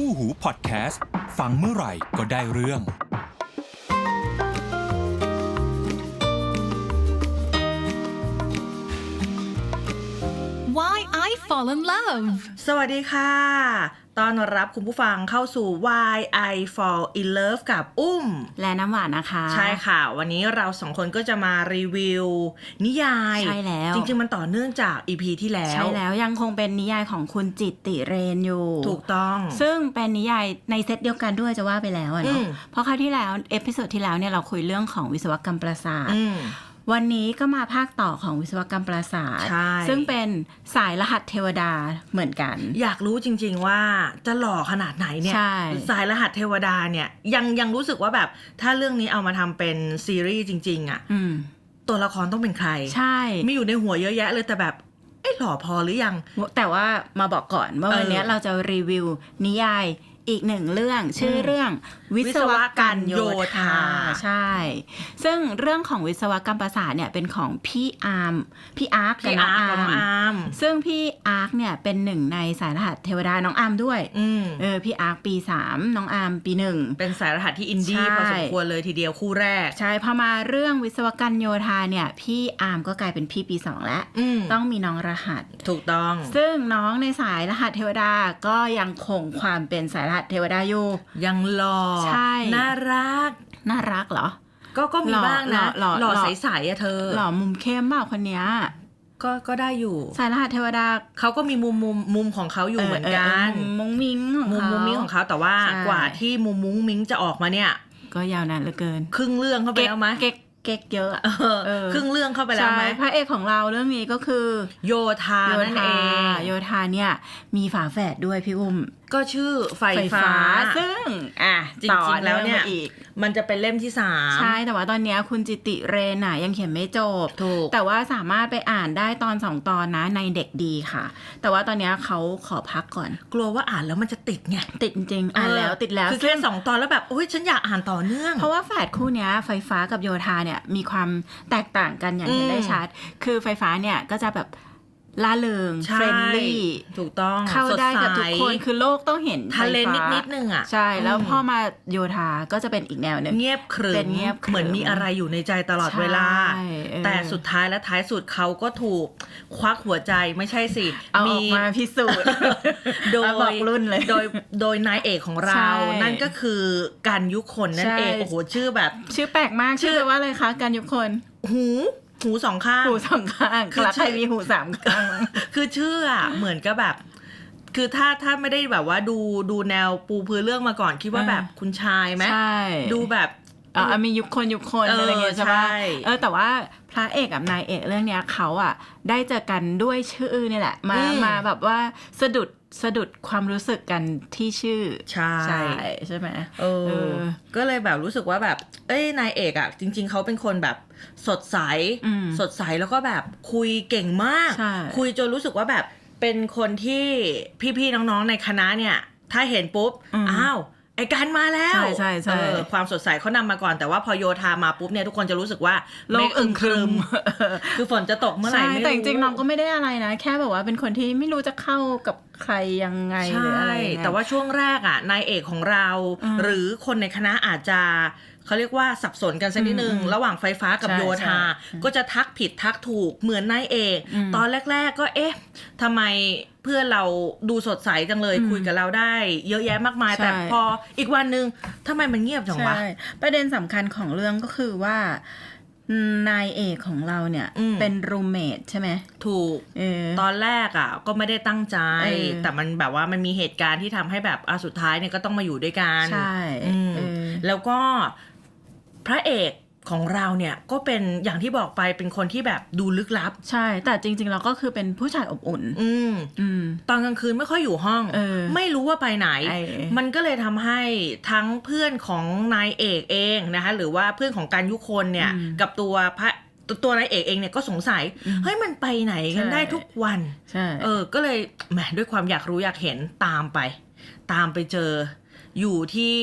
คู่หูพอดแคสต์ ฟังเมื่อไหร่ก็ได้เรื่อง Why I Fall in Love สวัสดีค่ะ ตอนรับคุณผู้ฟังเข้าสู่ Why I Fall in Love กับอุ้ม และน้ำหวานนะคะ ใช่ค่ะ วันนี้เราสองคนก็จะมารีวิว นิยาย ใช่แล้ว จริง ๆ มันต่อเนื่องจาก EP ที่แล้ว ใช่แล้วยังคงเป็นนิยายของคุณจิตติเรนอยู่ ถูกต้อง ซึ่งเป็นนิยายในเซตเดียวกันด้วยจะว่าไปแล้วอะเนาะอืมเพราะคราวที่แล้ว เอพิโซดที่แล้วเนี่ยเราคุยเรื่องของวิศวกรรมประสาทอืม วันนี้ก็มาภาคต่อของวิศวกรรมประสาทใช่ซึ่งเป็นสายรหัสเทวดาเหมือนกัน อยากรู้จริง ๆ ว่าจะหล่อขนาดไหนเนี่ยใช่สายรหัสเทวดาเนี่ย ยังยังรู้สึกว่าแบบ ถ้าเรื่องนี้เอามาทำเป็นซีรีส์จริง ๆอะอืมตัวละครต้องเป็นใคร ใช่ มีอยู่ในหัวเยอะแยะเลยแต่แบบเอ้หล่อพอหรือยัง แต่ว่ามาบอกก่อนว่าวันนี้เออเราจะรีวิวนิยาย อีกหนึ่งเรื่องชื่ออมเรื่องวิศวกรรมโยวิศวกรรมโยธาธาใช่ ซึ่งเรื่องของวิศวกรรมประสาทเนี่ยเป็นของพี่อาร์มพี่อาร์คกับพี่น้องอาร์อากับน้องร์มอาร์มซึ่งพี่อาร์คเนี่ยเป็นหนึ่งในสายรหัสเทวดาน้องอาร์มด้วยอืมเออพี่อาร์คปีสามน้องอาร์มปีหนึ่งเป็นสายรหัสที่อินดี้ใช่พอสมควรเลยทีเดียวคู่แรก ใช่พอมาเรื่องวิศวกรรมโยธาเนี่ย พี่อาร์มก็กลายเป็นพี่ปีสองแล้วอืมต้องมีน้องรหัสถูกต้อง ซึ่งน้องในสายรหัสเทวดาก็ยังคงความเป็นสายรหัสเทวดาอยู่ยังหล่อใช่น่ารักน่ารักเหรอ ก็ก็มีหล่อบ้างนะหล่อหล่อใสๆอะเธอ หล่อมุมเข้มเปล่าคนเนี้ยก็ก็ได้อยู่สายรหัสเทวดาเขาก็มีมุมมุมมุมของเขาอยู่เหมือนกันมุมมุ้งมิ้งของมุมเขามุมมิ้งของเขาแต่ว่าใช่กว่าที่มุมมุ้งมิ้งจะออกมาเนี่ย ก็ยาวนานเหลือเกิน ครึ่งเรื่องเข้าไปแล้วไหมเก๊กเก๊กเยอะอะเออเออครึ่งเรื่องเข้าไปแล้วไหมใช่พระเอกของเราเรื่องนี้ก็คือ โยธาโยนั่นธาเองโยธาเนี่ยมีฝาแฝดด้วยพี่อุ้มก็ชื่อไฟไฟฟ้าฟ้า ซึ่ง อะจริงๆต่อแล้วเนี่ยมาอีกมันจะเป็นเล่มที่สามใช่ แต่ว่าตอนเนี้ยคุณจิติเรนน่ะยังเขียนไม่จบถูกแต่ว่าสามารถไปอ่านได้ตอนสองตอนนะในเด็กดีค่ะ แต่ว่าตอนเนี้ยเขาขอพักก่อน กลัวว่าอ่านแล้วมันจะติดไงติดจริงๆอ่านแล้วติดแล้วคือแค่สองตอนแล้วแบบโอ้ยฉันอยากอ่านต่อเนื่อง เพราะว่าแฝดคู่เนี้ยไฟฟ้ากับโยธาเนี่ยมีความแตกต่างกันอย่างเห็นได้อืมชัด คือไฟฟ้าเนี่ยก็จะแบบ ล่าเริงใช่เฟรนลี่ถูกต้องเข้าได้กับทุกคนสดใสคือโลกต้องเห็นทะเลไฟนิดฟ้านิดนึงอะใช่แล้วอืมพอมาโยธาก็จะเป็นอีกแนวหนึ่งเงียบขรึเป็มนเงียบขรึมเหมือนมีอะไรอยู่ในใจตลอดเวลาใช่เออแต่สุดท้ายและท้ายสุดเขาก็ถูกควักหัวใจไม่ใช่สิเอาออกมาพิสูจน์โดเอาบยอกรุ่นเลยโดยโดยนายเอกของเราใช่นั่นก็คือการยุคนนั่นเองใช่โอ้โหชื่อแบบ ชื่อแปลกมากชื่ชื่ออว่าอะไรคะการยุคนหู หูสองข้าง หูสองข้างคือแล้วใครชื่อมีหูสามข้าง คือชื่ออะเหมือนกับแบบ คือถ้าถ้าไม่ได้แบบว่าดูดูแนวปูพื้นเรื่องมาก่อนคิดว่าอ่าแบบคุณชายไหมใช่ดูแบบ อะมียุคคนยุคคนเออออะไรเงี้ยใช่ปะใช่เออแต่ว่าพระเอกกับนายเอกเรื่องเนี้ยเขาอะ ได้เจอกันด้วยชื่อนี่แหละ มาอืมมาแบบว่าสะดุดสะดุดความรู้สึกกันที่ชื่อ ใช่ใช่ใช่ไหมเออเออ ก็เลยแบบรู้สึกว่าแบบ เอ้ยนายเอกอะจริง ๆเขาเป็นคนแบบสดใสอืมสดใสแล้วก็แบบคุยเก่งมากใช่คุยจนรู้สึกว่าแบบเป็นคนที่พี่ๆน้องๆในคณะเนี่ย ถ้าเห็นปุ๊บอืมอ้าว ไอ้การมาแล้ว ใช่ใช่ใช่ เออความสดใสเขานำมาก่อนแต่ว่าพอโยธามาปุ๊บเนี่ยทุกคนจะรู้สึกว่าโลกอึมครึม คือฝนจะตกเมื่อไหร่ใช่ไม่รู้แต่จริงๆน้องก็ไม่ได้อะไรนะ แค่แบบว่าเป็นคนที่ไม่รู้จะเข้ากับใครยังไงหรือใช่อะไรยังไง แต่ว่าช่วงแรกอะนายเอกของเรา อืมหรือคนในคณะอาจจะเขาเรียกว่าสับสนกันสักนิดนึง อืมระหว่างไฟฟ้ากับใช่โยธา ใช่ก็จะทักผิดทักถูกเหมือนนายเอก อืม ตอนแรก ๆ ก็เอ๊ะทำไม เพื่อนเราดูสดใสจังเลยอืมคุยกับเราได้ เยอะแยะมากมายใช่แต่พออีกวันหนึ่งทำไมมันเงียบจังวะใช่ประเด็นสำคัญของเรื่องก็คือว่านายเอกของเราเนี่ยอืมเป็นรูเมทใช่ไหมถูกเออตอนแรกอะ ก็ไม่ได้ตั้งใจเออแต่มันแบบว่ามันมีเหตุการณ์ที่ทำให้แบบอะสุดท้ายเนี่ยก็ต้องมาอยู่ด้วยกัน ใช่อืมเออแล้วก็พระเอก ของเราเนี่ยก็เป็นอย่างที่บอกไปเป็นคนที่แบบดูลึกลับ ใช่ แต่จริงๆเราก็คือเป็นผู้ชายอบอุ่น อืมอืมตอนกลางคืนไม่ค่อยอยู่ห้องเออไม่รู้ว่าไปไหนเออมันก็เลยทำให้ทั้งเพื่อนของนายเอกเองนะคะหรือว่าเพื่อนของการยุคนเนี่ยอืมกับตัวพระตัวตัวนายเอกเองเนี่ยก็สงสัยอืมเฮ้ยมันไปไหนกันใช่ได้ทุกวันใช่เออ ก็เลยแหมด้วยความอยากรู้อยากเห็นตามไป ตามไปเจอ อยู่ที่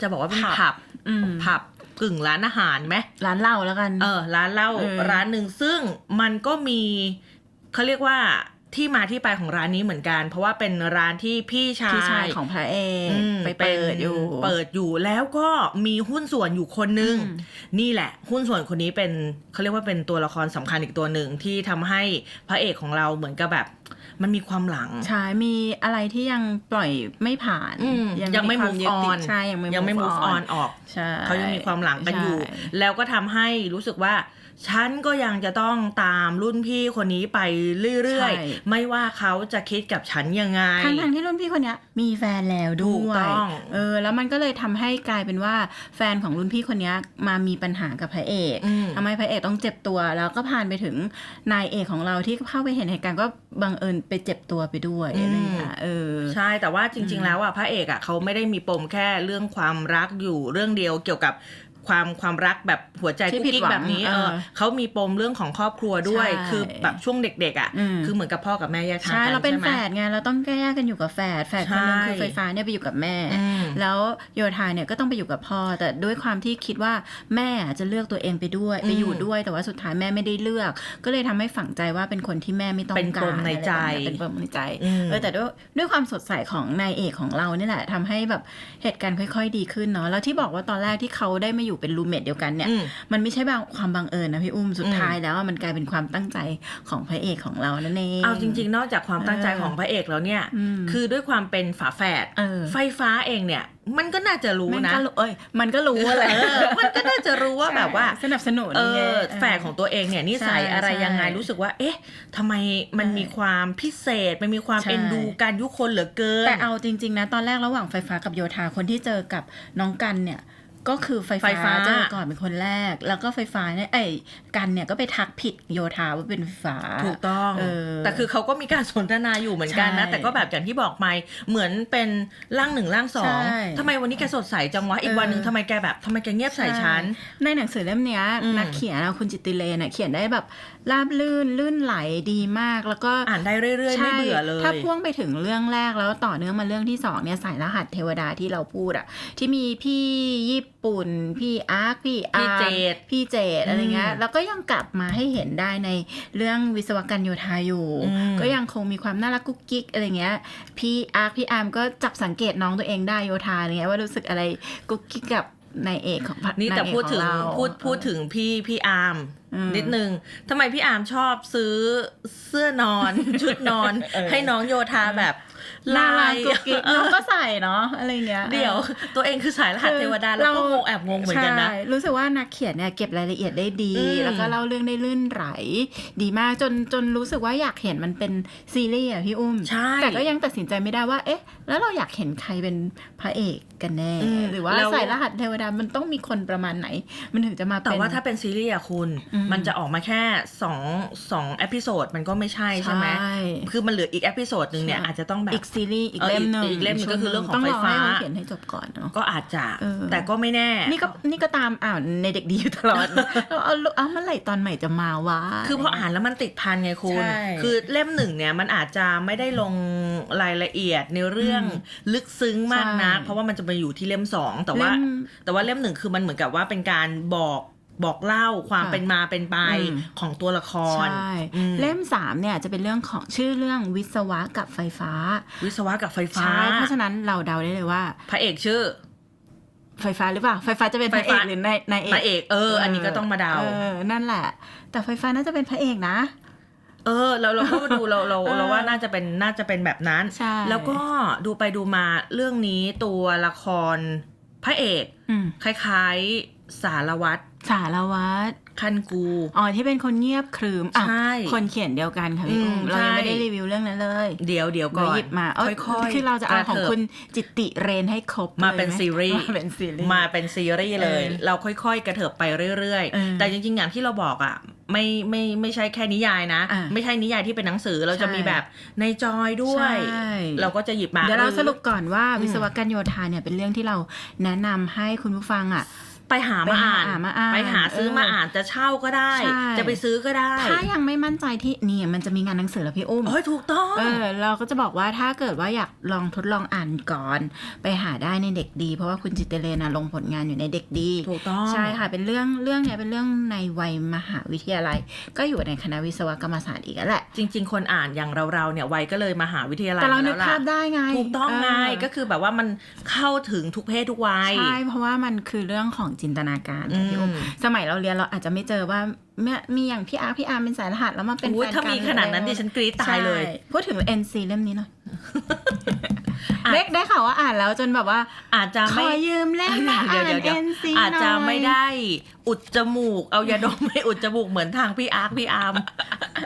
จะบอกว่าเป็นผับอืมผับ กึ่งร้านอาหารไหมร้านเหล้าแล้วกัน เออ ร้านเหล้าเออร้านหนึ่งซึ่งมันก็มีเขาเรียกว่าที่มาที่ไปของร้านนี้เหมือนกัน เพราะว่าเป็นร้านที่พี่ชายพี่ชายของพระเอกอืมไปเปิดอยู่ เปิดอยู่แล้วก็มีหุ้นส่วนอยู่คนนึงอืมนี่แหละ หุ้นส่วนคนนี้เป็นเขาเรียกว่าเป็นตัวละครสำคัญอีกตัวหนึ่งที่ทำให้พระเอกของเราเหมือนกับแบบ มันมีความหลัง ใช่ มีอะไรที่ยังปล่อยไม่ผ่านอืมยังไม่ควา move ยึดติด on ใช่ยังไม่ยังไม่ move on ออกใช่เขายังมีความหลังกันอยู่ใช่แล้วก็ทำให้รู้สึกว่า ฉันก็ยังจะต้องตามรุ่นพี่คนนี้ไปเรื่อยใช่ ๆ ไม่ว่าเขาจะคิดกับฉันยังไง ทั้งทงๆที่รุ่นพี่คนเนี้ยมีแฟนแล้วถูด้กวต้ยอง เออ แล้วมันก็เลยทำให้กลายเป็นว่าแฟนของรุ่นพี่คนเนี้ยมามีปัญหากับพระเอกอืม ทำให้พระเอกต้องเจ็บตัว แล้วก็ผ่านไปถึงนายเอกของเราที่เข้าไปเห็นเหตุการณ์ก็บังเอิญไปเจ็บตัวไปด้วยอะไรอย่างเงี้ยเออ ใช่แต่ว่าจริง ๆ แล้วอะพระเอกอะเขาไม่ได้มีปมแค่เรื่องความรักอยู่เรื่องเดียวเกี่ยวกับ ความความรักแบบหัวใจที่กุ๊กผิดกิ๊กหวังแบบนี้เอเอออเขามีปมเรื่องของครอบครัวด้วยใช่คือแบบช่วงเด็กๆอะอืมคือเหมือนกับพ่อกับแม่แยกทางใช่กันเราเป็นใช่ไหแฝมดไงเราต้องแก้กันอยู่กับแฝดแฝดคนหนึงใช่คือไฟฟ้าเนี่ยไปอยู่กับแม่อืมแล้วโยธาเนี่ยก็ต้องไปอยู่กับพ่อ แต่ด้วยความที่คิดว่าแม่จะเลือกตัวเองไปด้วยอืมไปอยู่ด้วยแต่ว่าสุดท้ายแม่ไม่ได้เลือก ก็เลยทำให้ฝังใจว่าเป็นคนที่แม่ไม่ต้องเป็นการปมในใจอะไรแบบเนี้ยเป็นปมในใจอืมเออแต่ด้วยด้วยความสดใสของนายเอกของเราเนี่ยแหละทำให้แบบเหตุการณ์ค่อย ๆ ดีขึ้นเนาะแล้วที่บอกว่าตอนแรกที่เขาได้มาอยู่เป็นรูเมทเดียวกันเนี่ยอืมมันไม่ใช่บางความบังเอิญนะพี่อุ้มสุดอืมท้ายแล้วอะมันกลายเป็นความตั้งใจของพระเอกของเรานั่นเองเอาจริง ๆ นอกจากความตั้งใจเออของพระเอกแล้วเนี่ยอืมคือด้วยความเป็นฝาแฝดเออไฟฟ้าเองเนี่ยมันก็น่าจะรู้มันนะก็รู้เอ้ย มันก็รู้อะไรเออมันก็น่าจะรู้ว่าแบบว่าสนับสนุนเอไงอแฝดของตัวเองเนี่ยนิสัยใช่อะไรยังไงใช่รู้สึกว่า เอ๊ะทำไมมันใช่มีความพิเศษ มันมีความใช่เอ็นดูการยุคนเหลือเกิน แต่เอาจริง ๆ นะ ตอนแรกระหว่างไฟฟ้ากับโยธาคนที่เจอกับน้องกันเนี่ย ก็คือไฟไฟฟ้าฟ้าเจอก่อนเป็นคนแรก แล้วก็ไฟฟ้าเนี่ยไอ้กันเนี่ยก็ไปทักผิดโยธาว่าเป็นไฟฟ้าถูกต้องเออแต่คือเขาก็มีการสนทนาอยู่เหมือนกันนะใช่แต่ก็แบบอย่างที่บอกไปเหมือนเป็นร่างหนึ่งร่างสองใช่ทำไมวันนี้แกสดใสจังวะอีกเออวันหนึ่งทำไมแกแบบทำไมแกเงียบใส่ฉันในหนังสือเล่มเนี้ยอืมนักเขียนอะคุณจิตติเลนอะเขียนได้แบบราบลื่นลื่นไหลดีมาก แล้วก็อ่านได้เรื่อยๆไม่เบื่อเลยใช่ถ้าพ่วงไปถึงเรื่องแรกแล้วต่อเนื่องมาเรื่องที่สองเนี่ยสายรหัสเทวดาที่เราพูดอะที่มีพี่ญี่ปุ่น พี่อาร์คพี่อาพี่ร์เจดพี่เจดอะไรเงี้ยอืมแล้วก็ยังกลับมาให้เห็นได้ในเรื่องวิศวกรรมโยธาอยู่อืมก็ยังคงมีความน่ารักกุ๊กกิ๊กอะไรเงี้ยพี่อาร์คพี่อาร์มก็จับสังเกตน้องตัวเองได้โยธาอะไรเงี้ยว่ารู้สึกอะไรกุ๊กกิ๊กกับนายเอกของพระนี่แต่ายเอกพูดถึงของเราพูดพูดถึงพี่พี่อาร์มอืมนิดนึงทำไมพี่อาร์มชอบซื้อเสื้อนอน ชุดนอน ให้น้องโยธาแบบน่าลารักยกุ๊กกิ๊กน้องก็ใส่เนาะอะไรเงี้ย เดี๋ยว ตัวเองคือสายรหัสเทวดาแล้วก็งงแอบงงเหมือนกันนะใช่รู้สึกว่านักเขียนเนี่ยเก็บรายละเอียดได้ดีอืมแล้วก็เล่าเรื่องได้ลื่นไหล ดีมากจนจนรู้สึกว่าอยากเห็นมันเป็นซีรีส์อะพี่อุ้มใช่แต่ก็ยังตัดสินใจไม่ได้ว่า เอ๊ะ แล้วเราอยากเห็นใครเป็นพระเอกกันแน่อืมหรือว่าแล้วใส่รหัสเทวดามันต้องมีคนประมาณไหน มันถึงจะมาเป็นแต่ว่าถ้าเป็นซีรีส์อะคุณอืมมันจะออกมาแค่สองสองเอพิโซดมันก็ไม่ใช่ใช่ไหมใช่คือมันเหลืออีกเอพิโซดหนึ่งเนี่ยใช่อาจจะต้องแบบอีกซีรีส์อีกเออเล่มหนึ่งอีกเล่มหนึ่งก็คือเรื่องของต้องรอไฟฟ้าให้เขาเขียนให้จบก่อนเนาะก็อาจจะเออแต่ก็ไม่แน่ นี่ก็นี่ก็ตามอ่านในเด็กดีอยู่ตลอดนะเอาเอาเอาเมื่อไหร่ตอนใหม่จะมาวะคือพออ่านแล้วมันติดพันไงคุณใช่คือเล่มหนึ่งเนี่ยมันอาจจะไม่ได้ลงรายละเอียดในเรื่องอืมลึกซึ้งมากนะใช่เพราะว่ามันจะมาอยู่ที่เล่มสองแต่ว่าเล่มแต่ว่าเล่มหนึ่งคือมันเหมือนกับว่าเป็นการบอก บอกเล่าความค่ะเป็นมาเป็นไปอืมของตัวละครใช่อืมเล่มสามเนี่ยจะเป็นเรื่องของชื่อเรื่องวิศวะกับไฟฟ้า วิศวะกับไฟฟ้าใช่เพราะฉะนั้นเราเดาได้เลยว่า พระเอกชื่อ ไฟฟ้าหรือเปล่า ไฟฟ้าจะเป็นพระไฟเอฟ้ากหรือนายนายเอกพระเอกเออ อันนี้ก็ต้องมาเดาเออนั่นแหละ แต่ไฟฟ้าน่าจะเป็นพระเอกนะ เออ เราเราก็มาดูเราเราเออเราว่าน่าจะเป็นน่าจะเป็นแบบนั้นใช่แล้วก็ดูไปดูมาเรื่องนี้ตัวละครพระเอกอืมคล้ายๆ สารวัตรสารวัตรคันกู อ๋อที่เป็นคนเงียบครึมอะใช่ คนเขียนเดียวกันค่ะพี่อุ้มอืมเรายังไม่ใช่ได้รีวิวเรื่องนั้นเลย เดี๋ยวเดี๋ยวก่อนเดี๋ยวหยิบมาเอ้ยค่อยๆคือเราจะเอาของกระเถิบคุณจิตติเรนให้ครบมาเป็นลยไหซีรีส์มาเป็นซีรีส์มาเป็นซีรีส์เลยเออเราค่อยๆ กระเถิบไปเรื่อยเออๆแต่จริงๆอย่างที่เราบอกอะไม่ไม่ไม่ใช่แค่นิยายนะอะไม่ใช่นิยายที่เป็นหนังสือเราจะใช่มีแบบในจอยด้วยใช่เราก็จะหยิบมาเดี๋ยวเราหอสรุปก่อนว่าอืมวิศวกรรมโยธาเนี่ยเป็นเรื่องที่เราแนะนำให้คุณผู้ฟังอะ ไปหามาอ่านไปหามาอ่านไปหาซื้อมาเอออ่อ่านจะเช่าก็ได้ใช่จะไปซื้อก็ได้ ถ้ายังไม่มั่นใจที่นี่มันจะมีงานหนังสือแล้วพี่อุ้มโอ้ยถูกต้องเออเราก็จะบอกว่าถ้าเกิดว่าอยากลองทดลองอ่านก่อน ไปหาได้ในเด็กดี เพราะว่าคุณจิตเตเลนะลงผลงานอยู่ในเด็กดีถูกต้องใช่ค่ะเป็นเรื่องเรื่องเนี้ยเป็นเรื่องในวัยมหาวิทยาลัย ก็อยู่ในคณะวิศวกรรมศาสตร์อีกแล้วแหละ จริง ๆ คนอ่านอย่างเราๆเนี่ยวัยก็เลยมหาวิทยาลัยแต่เรามนึกแล้วล่ะภาพได้ไงถูกต้องไงเก็คือแบบว่ามันเข้าถึงทุกเพศทุกวัยใช่เพราะว่ามันคือเรื่องของจินตนาการอืมพี่อุ้มสมัยเราเรียนเราอาจจะไม่เจอว่ามีมีอย่างพี่อาร์พี่อาร์เป็นสายรหัสแล้วมาเป็นอุ๊ยแฟนกันถ้ามีขนาดนั้นดิฉันกรี๊ดตายเลยใช่พูดถึง NC เล่มนี้หน่อยอะเล็กได้ข่าวว่าอ่านแล้วจนแบบว่า อาจจะขไม่อยืมเล่มมาเดี๋ยวอ่านเดี๋ยวเดี๋ยว NC อาจจะหน่ยไม่ได้ อุดจมูก เอายาดมไม่อุดจมูกเหมือนทางพี่อาร์คพี่อาร์ม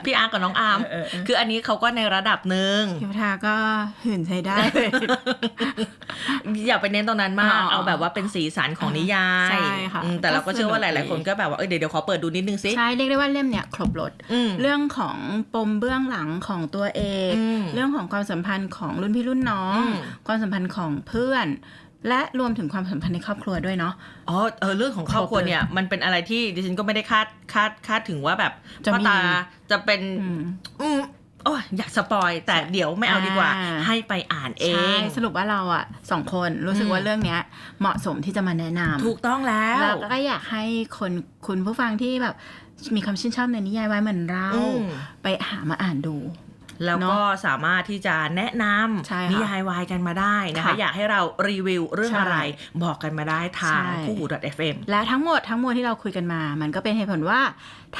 พี่อาร์คกับน้องอาร์มเออเออคืออันนี้เขาก็ในระดับหนึ่งพิวทาก็หื่นใช้ได้ อย่าไปเน้นตรงนั้นมากอ๋อเอาแบบว่าเป็นสีสันของนิยายใช่ค่ะอืมแต่เราก็เชื่อว่าหก็สนุกลาย ๆ คนก็แบบว่าเอ้ยเดี๋ยวเดี๋ยวขอเปิดดูนิดนึงสิใช่เรียกได้ว่าเล่มเนี่ยครบรถอืมเรื่องของปมเบื้องหลังของตัวเองอืมเรื่องของความสัมพันธ์ของรุ่นพี่รุ่นน้องอืมความสัมพันธ์ของเพื่อน และรวมถึงความสัมพันธ์ในครอบครัวด้วยเนาะ อ๋อ เออ เรื่องของครอบครัวครบเลยเนี่ย มันเป็นอะไรที่ดิฉันก็ไม่ได้คาด คาด คาดถึงว่าแบบจะพ่อมีตาจะเป็นอืมอืมโอ้ยอยากสปอย แต่เดี๋ยวไม่เอาดีกว่าอ่าให้ไปอ่านเอใช่งสรุปว่าเราอะสองคนรู้สึกอืมว่าเรื่องเนี้ย เหมาะสมที่จะมาแนะนำถูกต้องแล้วแล้วก็อยากให้คนคุณผู้ฟังที่แบบมีความชื่นชอบในนิยายวายเหมือนเราอืมไปหามาอ่านดู แล้วเนก็อะสามารถที่จะแนะนใช่ำค่ะนิยายวายกันมาได้นะคะค่ะอยากให้เรารีวิวเรื่องใช่อะไรบอกกันมาได้ทางใช่คู่หู .fm และทั้งหมดทั้งมวลที่เราคุยกันมา มันก็เป็นเหตุผลว่า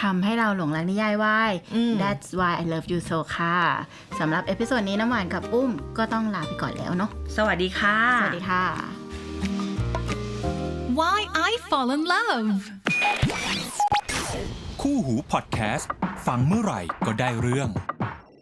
ทำให้เราหลงรักนิยายวายอืม That's why I love you so ค่ะสำหรับเอพิโซดนี้น้ำหวานกับอุ้มก็ต้องลาไปก่อนแล้วเนาะสวัสดีค่ะ สวัสดีค่ะ Why I Fall in Love คู่หูพอดแคสต์ฟังเมื่อไหร่ก็ได้เรื่อง